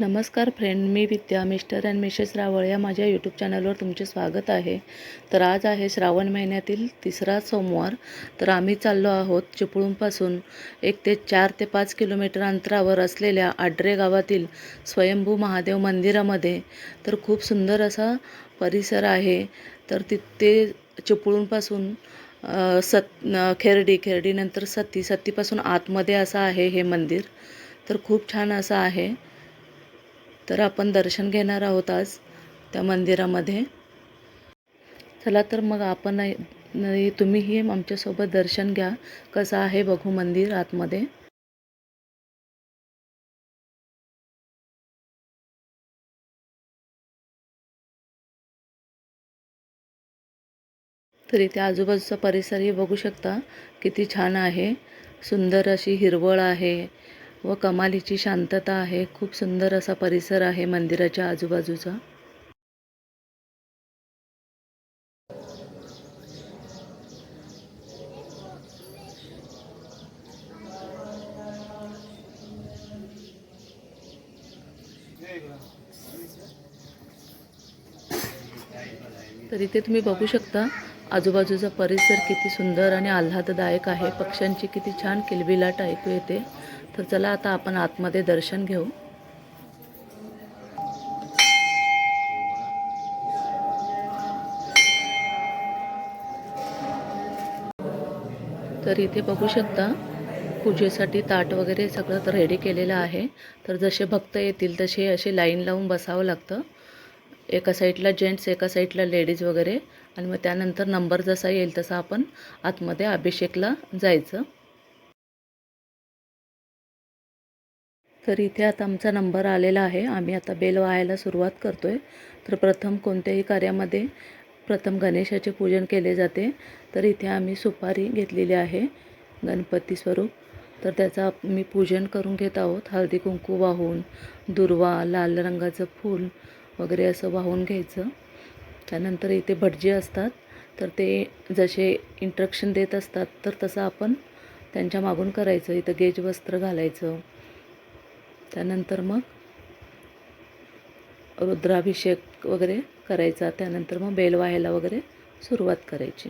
नमस्कार friend me Vidya mister and missus Rawal या माझ्या यूट्यूब चॅनलवर तुमचे स्वागत आहे. तर आज आहे श्रावण महिन्यातील तिसरा सोमवार. तर आम्ही चाललो आहोत चिपळूणपासून एक ते चार ते पाच किलोमीटर अंतरावर असलेल्या आड्रे गावातील स्वयंभू महादेव मंदिरामध्ये. तर खूप सुंदर असा परिसर आहे. तर तिथे चिपळूणपासून सत खेरडी खेरडीनंतर सती सतीपासून आतमध्ये असं आहे हे मंदिर. तर खूप छान असं आहे. तर आपण दर्शन घेणार आहोत आज त्या मंदिरामध्ये. चला तर मग आपण नाही तुम्हीही आमच्यासोबत दर्शन घ्या. कसं आहे बघू मंदिर आतमध्ये. तर इथे आजूबाजूचा परिसरही बघू शकता. किती छान आहे. सुंदर अशी हिरवळ आहे. व कमालीची शांतता आहे. खूप सुंदर असा परिसर आहे मंदिराच्या आजूबाजूचा. तर इथे तुम्ही बघू शकता आजूबाजूचा परिसर किती सुंदर आणि आल्हाददायक आहे. पक्ष्यांची किती छान किलबिलाट ऐकू येते. तर चला आता आपण आतमध्ये दर्शन घेऊ. तर इथे बघू शकता पूजेसाठी ताट वगैरे सगळं रेडी केलेलं आहे. तर जसे भक्त येतील तसे असे लाईन लावून बसावं लागतं. एका साईडला जेंट्स एका साईडला लेडीज वगैरे. आणि मग त्यानंतर नंबर जसा येईल तसा आपण आतमध्ये अभिषेकला जायचं. तर इथे आता आमचा नंबर आलेला आहे. आम्ही आता बेल वाहायला सुरुवात करतो आहे तर प्रथम कोणत्याही कार्यामध्ये प्रथम गणेशाचे पूजन केले जाते. तर इथे आम्ही सुपारी घेतलेली आहे गणपती स्वरूप. तर त्याचा मी पूजन करून घेत आहोत. हळदी कुंकू वाहून दुर्वा लाल रंगाचं फूल वगैरे असं वाहून घ्यायचं. त्यानंतर इथे भटजी असतात. तर ते जसे इंट्रक्शन देत असतात तर तसं आपण त्यांच्या मागून करायचं. इथं गेज वस्त्र घालायचं. त्यानंतर मग रुद्राभिषेक वगैरे करायचा. त्यानंतर मग बेल व्हायला वगैरे सुरुवात करायची.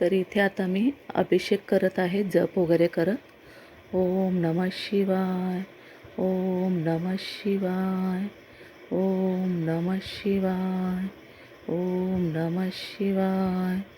तर इथे आता मी अभिषेक करत आहे जप वगैरे करत. ओम नमः शिवाय ओम नमः शिवाय ओम नमः शिवाय ओम नमः शिवाय.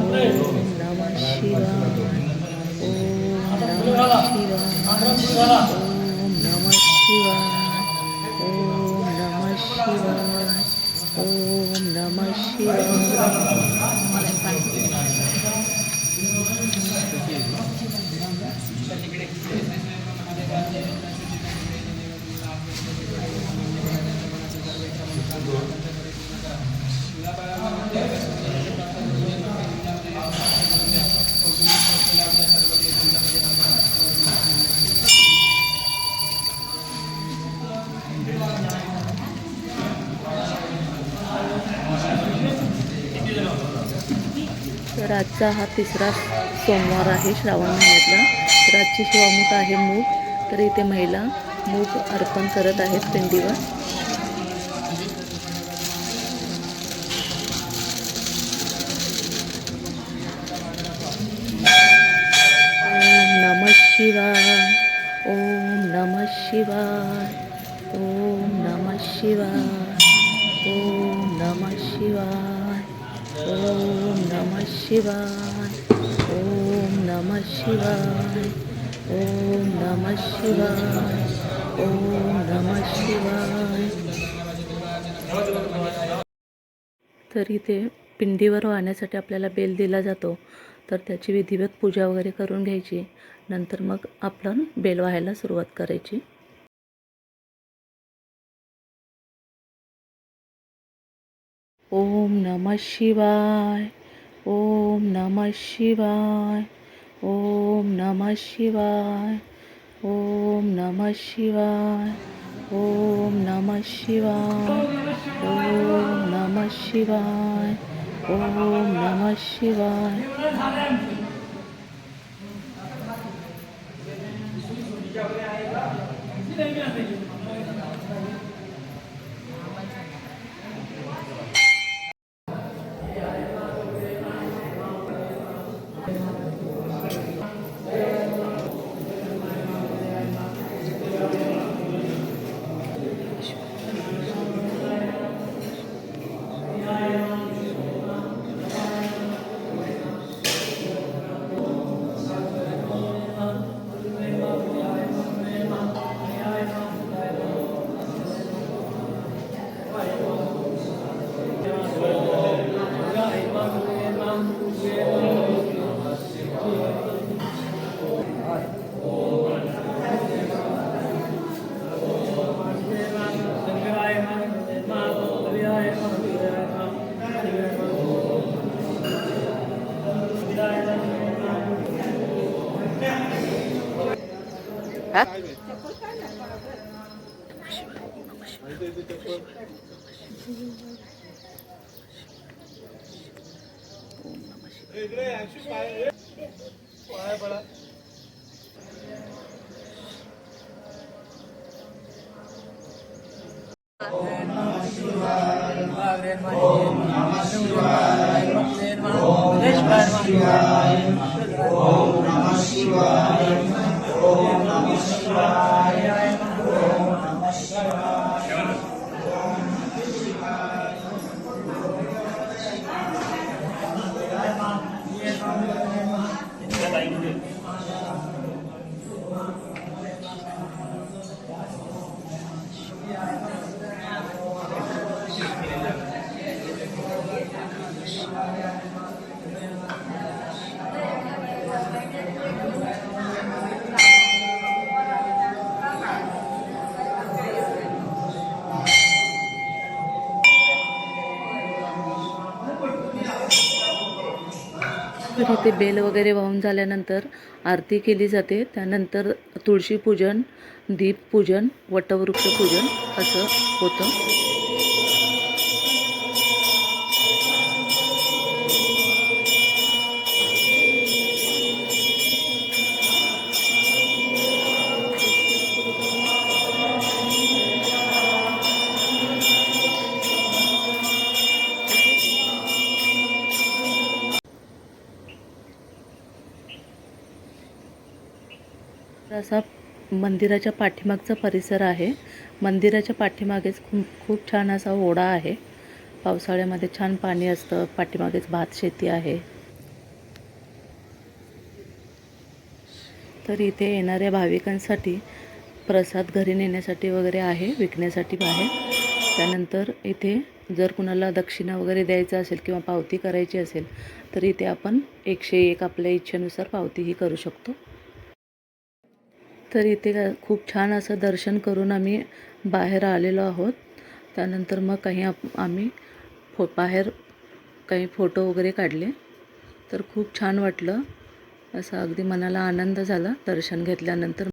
Om Namah Shiva Om Namah Shiva Om Namah Shiva Om Namah Shiva आजचा हा तिसरा सोमवार आहे श्रावण महिन्यातला. तर आजची शिवामूठ आहे मूग. तर इथे महिला मूग अर्पण करत आहेत पिंडीवर. नम शिवाय. ओम नम शिवाय. ओम नम शिवाय. ओम नम शिवाय. ओम नमः शिवाय ओम नमः शिवाय ओम नमः शिवाय ओम नमः शिवाय। तर इथे पिंडीवर वाहण्यासाठी आपल्याला बेल दिला जातो तर त्याची विधिवत पूजा वगैरे करून घ्यायची. नंतर मग आपण बेल व्हायला सुरुवात करायची. ओम नमः शिवाय ओम नमः शिवाय ओम नमः शिवाय ओम नमः शिवाय ओम नमः शिवाय ओम नमः शिवाय ओम नमः शिवाय तर इथे बेल वगैरे वाहून झाल्यानंतर आरती केली जाते. त्यानंतर तुळशी पूजन दीपपूजन वटवृक्ष पूजन असं होतं. तर असा मंदिराच्या पाठीमागचा परिसर आहे. मंदिराच्या पाठीमागेच खूप खूप छान असा ओढा आहे. पावसाळ्यामध्ये छान पाणी असतं. पाठीमागेच भात शेती आहे. तर इथे येणाऱ्या भाविकांसाठी प्रसाद घरी नेण्यासाठी वगैरे आहे विकण्यासाठी आहे. त्यानंतर इथे जर कुणाला दक्षिणा वगैरे द्यायचं असेल किंवा पावती करायची असेल तर इथे आपण एकशे एक आपल्या इच्छेनुसार पावतीही करू शकतो. तर इथे का- खूप छान असं दर्शन करून आम्ही बाहेर आलेलो आहोत. त्यानंतर मग काही आप आम्ही फो बाहेर काही फोटो वगैरे काढले. तर खूप छान वाटलं. असं अगदी मनाला आनंद झाला दर्शन घेतल्यानंतर.